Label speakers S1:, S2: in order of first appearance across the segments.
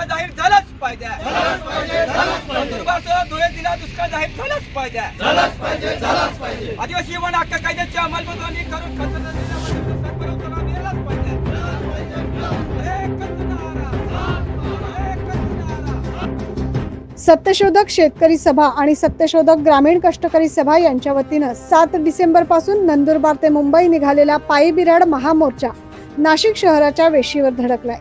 S1: दुष्काळ जाहीर झालाच पाहिजे.
S2: धुळे जिल्हा दुष्काळ जाहीर झालाच पाहिजे.
S1: आदिवासी वन हक्क कायद्याच्या अंमलबजावणी करून
S3: सत्यशोधक शेतकरी सभा आणि सत्यशोधक ग्रामीण कष्टकरी सभा यांच्या वतीनं सात डिसेंबरपासून नंदुरबार ते मुंबई निघालेला पायी बिराड महामोर्चा नाशिक शहराच्या वेशीवर धडकलाय.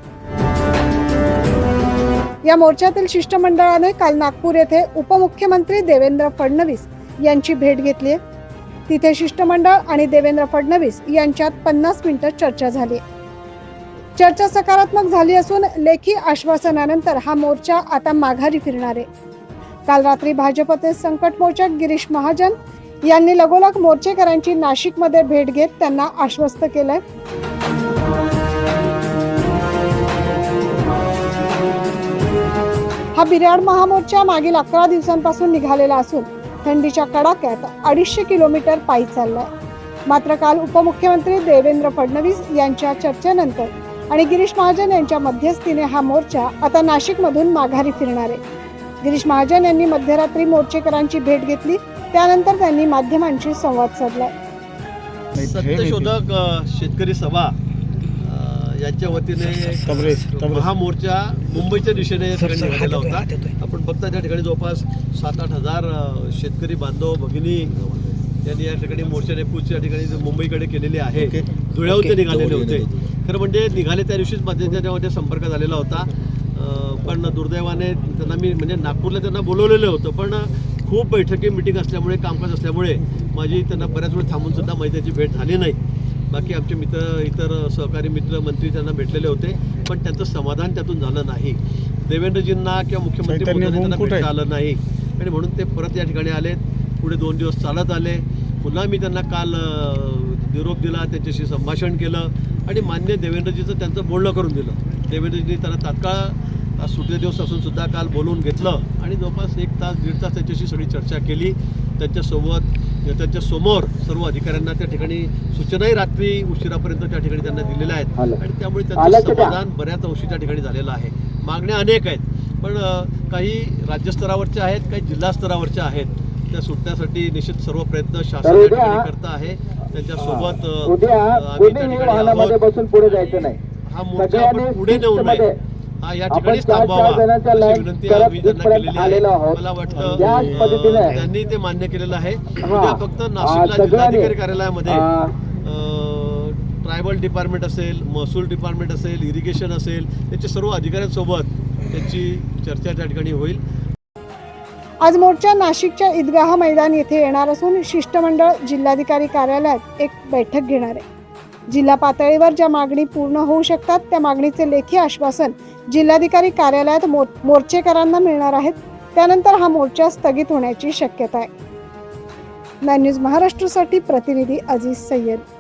S3: या मोर्चातील शिष्टमंडळाने काल नागपूर येथे उपमुख्यमंत्री देवेंद्र फडणवीस यांची भेट घेतली. तिथे शिष्टमंडळ आणि देवेंद्र फडणवीस यांच्यात पन्नास मिनिटं चर्चा झाली. चर्चा सकारात्मक झाली असून लेखी आश्वासनानंतर हा मोर्चा आता माघारी फिरणार. आहे काल रात्री भाजपचे संकट मोचक गिरीश महाजन यांनी लगोलग मोर्चेकरांची नाशिकमध्ये भेट घेत त्यांना आश्वस्त केलंय. हा बिराड महामोर्चा मागील अकरा दिवसांपासून निघालेला असून थंडीच्या कडाक्यात अडीचशे किलोमीटर पायी चाललाय. मात्र काल उपमुख्यमंत्री देवेंद्र फडणवीस यांच्या चर्चेनंतर आणि गिरीश महाजन यांच्या मध्यस्थीने हा मोर्चा आता नाशिकमधून माघारी फिरणार आहे. गिरीश महाजन यांनी मध्यरात्री मोर्चेकरांची भेट घेतली त्यानंतर त्यांनी माध्यमांशी संवाद साधलाय
S4: सत्यशोधक शेतकरी सभा यांच्या वतीने महामोर्चा मुंबईच्या दिशेने निघालेला होता. आपण बघता त्या ठिकाणी जवळपास सात आठ हजार शेतकरी बांधव भगिनी यांनी या ठिकाणी मोर्चाने कूच या ठिकाणी मुंबईकडे केलेली आहे. धुळ्याहून ते निघालेले होते. खरं म्हणजे निघाले त्या दिवशीच माझ्या त्याच्यामध्ये संपर्क झालेला होता. पण दुर्दैवाने त्यांना मी म्हणजे नागपूरला त्यांना बोलवलेलं होतं. पण खूप बैठकी मिटिंग असल्यामुळे कामकाज असल्यामुळे माझी त्यांना बऱ्याच वेळ थांबून सुद्धा त्याची भेट झाली नाही. बाकी आमचे मित्र इतर सहकारी मित्र मंत्री त्यांना भेटलेले होते पण त्यांचं समाधान त्यातून झालं नाही. देवेंद्रजींना किंवा मुख्यमंत्री त्यांना
S2: कुठे?
S4: भेटता? आलं नाही. आणि म्हणून ते परत या ठिकाणी आले पुढे दोन दिवस चालत आले. पुन्हा मी त्यांना काल निरोप दिला त्यांच्याशी संभाषण केलं आणि मान्य देवेंद्रजीचं त्यांचं बोलणं करून दिलं. देवेंद्रजींनी त्यांना तात्काळ आज सुट्टे दिवस असून सुद्धा काल बोलवून घेतलं आणि जवळपास एक तास दीड तास त्यांच्याशी सगळी चर्चा केली. त्यांच्यासोबत त्यांच्यासमोर सर्व अधिकाऱ्यांना त्या ठिकाणी सूचनाही रात्री उशिरापर्यंत त्या ठिकाणी त्यांना दिलेल्या आहेत. आणि त्यामुळे त्यांचं समाधान बऱ्याच अंशी त्या ठिकाणी झालेलं आहे. मागण्या अनेक आहेत. पण काही राज्यस्तरावरच्या आहेत काही जिल्हा स्तरावरच्या आहेत. त्या सुटण्यासाठी निश्चित सर्व प्रयत्न शासन करत आहे. त्यांच्यासोबत आम्ही त्या ठिकाणी हा मोर्चा पुढे नेऊ नये. हा या ठिकाणीच अशी विनंती आम्ही त्यांना केलेली आहे. मला वाटतं
S5: त्याच
S4: त्यांनी ते मान्य केलेलं आहे.
S5: हा.
S4: उद्या फक्त नाशिकला जिल्हाधिकारी कार्यालयामध्ये ट्रायबल डिपार्टमेंट असेल महसूल डिपार्टमेंट असेल इरिगेशन असेल त्याच्या सर्व अधिकाऱ्यांसोबत त्यांची चर्चा त्या ठिकाणी होईल.
S3: आज मोर्चा नाशिकच्या ईदगाह मैदान येथे येणार असून शिष्टमंडळ जिल्हाधिकारी कार्यालयात एक बैठक घेणार आहे. जिल्हा पातळीवर ज्या मागणी पूर्ण होऊ शकतात त्या मागणीचे लेखी आश्वासन जिल्हाधिकारी कार्यालयात मो मोर्चेकरांना मिळणार आहेत. त्यानंतर हा मोर्चा स्थगित होण्याची शक्यता आहे. नाइन न्यूज महाराष्ट्रसाठी प्रतिनिधी अजीज सय्यद.